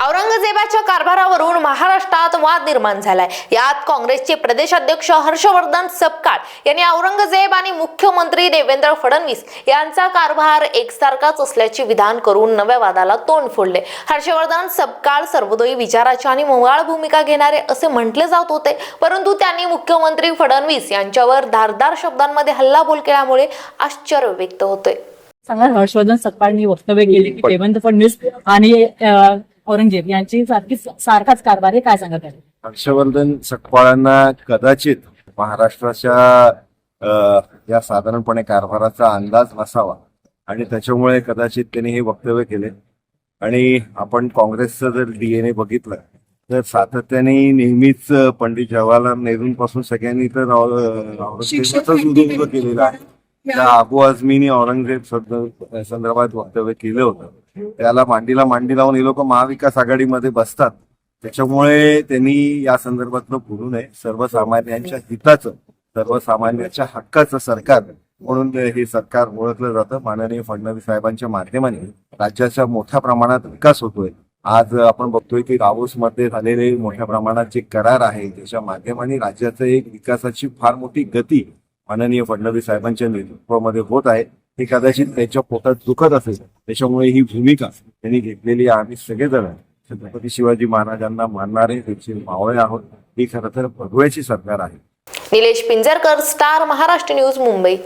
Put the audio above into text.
औरंगजेबाच्या कारभारावरून महाराष्ट्रात वाद निर्माण झालाय. यात काँग्रेसचे प्रदेशाध्यक्ष हर्षवर्धन सपकाळ यांनी औरंगजेब आणि मुख्यमंत्री देवेंद्र फडणवीस यांचा कारभार एकसारखाच असल्याचे विधान करून नव्या वादाला तोंड फोडले. हर्षवर्धन सपकाळ सर्वोदयी विचाराचे आणि मोवाळ भूमिका घेणारे असे म्हटले जात होते परंतु त्यांनी मुख्यमंत्री फडणवीस यांच्यावर धारदार शब्दांमध्ये हल्लाबोल केल्यामुळे आश्चर्य व्यक्त होते. सांगा हर्षवर्धन सत्पाळनी वक्तव्य केले की देवेंद्र फडणवीस आणि औरंगजेब यांची सारखी सारखाच कारभार आहे काय सांगत आहे? हर्षवर्धन सकपाळांना कदाचित महाराष्ट्राच्या या साधारणपणे कारभाराचा अंदाज नसावा. आणि त्याच्यामुळे कदाचित त्यांनी हे वक्तव्य केले. आणि आपण काँग्रेसचं जर डीएनए बघितलं तर सातत्याने नेहमीच पंडित जवाहरलाल नेहरूंपासून सगळ्यांनी तर औरंगजेबाचाच उदोउदो केलेला आहे. त्या अबू आझमीने औरंगजेब संदर्भात वक्तव्य केलं होतं. त्याला मांडीला मांडी लावून हे लोक महाविकास आघाडीमध्ये बसतात. त्याच्यामुळे त्यांनी या संदर्भातलं बोलू नये. सर्वसामान्यांच्या हिताचं सर्वसामान्यांच्या हक्काचं सरकार म्हणून हे सरकार ओळखलं जातं. माननीय फडणवीस साहेबांच्या माध्यमाने राज्याचा मोठ्या प्रमाणात विकास होतोय. आज आपण बघतोय की रावूसमध्ये झालेले मोठ्या प्रमाणात जे करार आहे त्याच्या माध्यमाने राज्याचं एक विकासाची फार मोठी गती माननीय फडणवीस साहेबांच्या नेतृत्वामध्ये होत आहे. हे कदाचित त्यांच्या पोटात दुखत असेल. त्याच्यामुळे ही भूमिका त्यांनी घेतलेली आहे. आम्ही सगळेजण छत्रपती शिवाजी महाराजांना मानणारे त्यांचे मावळे आहोत. ही खरं तर भगव्याची सरकार आहे. Nilesh Pinjarkar star Maharashtra news Mumbai.